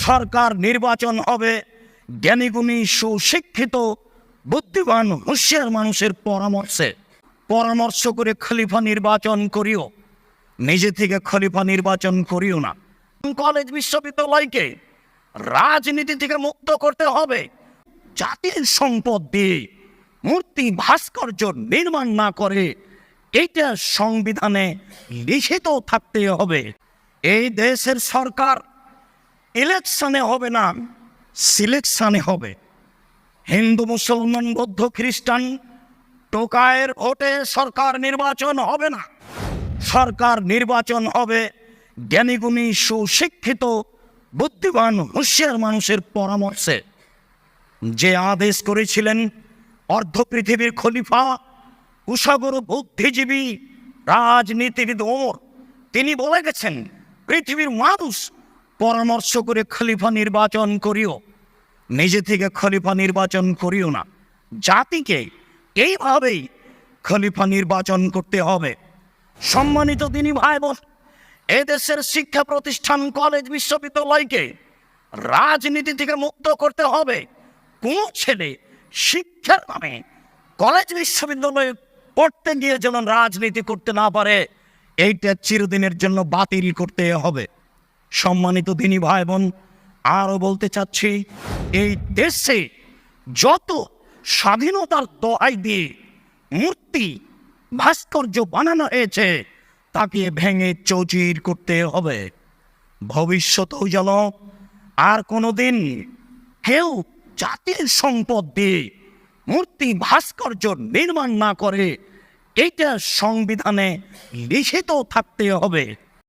সরকার নির্বাচন হবে। জ্ঞানীগুণী, সুশিক্ষিত, বুদ্ধিমান, হুঁশিয়ার মানুষের পরামর্শে। পরামর্শ করে খলিফা নির্বাচন করিও। নিজে থেকে খলিফা নির্বাচন করিও না। কলেজ বিশ্ববিদ্যালয়কে রাজনীতি থেকে মুক্ত করতে হবে। জাতির সম্পদ দিয়ে মূর্তি ভাস্কর্য নির্মাণ না করে এইটা সংবিধানে লিখিত থাকতে হবে। এই দেশের সরকার ইলেকশনে হবে না, সিলেকশনে হবে। হিন্দু, মুসলমান, বৌদ্ধ, খ্রিস্টান, টোকায়ের ভোটে সরকার নির্বাচন হবে না। সরকার নির্বাচন হবে জ্ঞানীগুণী, সুশিক্ষিত, বুদ্ধিমান, হুঁশিয়ার মানুষের পরামর্শে। যে আদেশ করেছিলেন অর্ধ পৃথিবীর খলিফা কুশাগর বুদ্ধিজীবী, রাজনীতিবিদ ওমর, তিনি বলে গেছেন, পৃথিবীর মানুষ পরামর্শ করে খলিফা নির্বাচন করিও। নিজে থেকে খলিফা নির্বাচন করিও না। জাতিকে এইভাবেই খলিফা নির্বাচন করতে হবে। সম্মানিত তিনি ভাই বোন এদেশের শিক্ষা প্রতিষ্ঠান, কলেজ, বিশ্ববিদ্যালয়কে রাজনীতি থেকে মুক্ত করতে হবে। কোন ছেলে শিক্ষার নামে কলেজ, বিশ্ববিদ্যালয়ে পড়তে গিয়ে যেন রাজনীতি করতে না পারে, এইটা চিরদিনের জন্য বাতিল করতে হবে। সম্মানিত দিনী ভাই বোন আরও বলতে চাচ্ছি, এই দেশে যত স্বাধীনতার দোহাই দিয়ে মূর্তি, ভাস্কর্য বানানো হয়েছে, তাকে ভেঙে চৌচির করতে হবে। ভবিষ্যতেও যেন আর কোনোদিন কেউ জাতির সম্পদ দিয়ে মূর্তি, ভাস্কর্য নির্মাণ না করে এটা সংবিধানে লিখিত থাকতে হবে।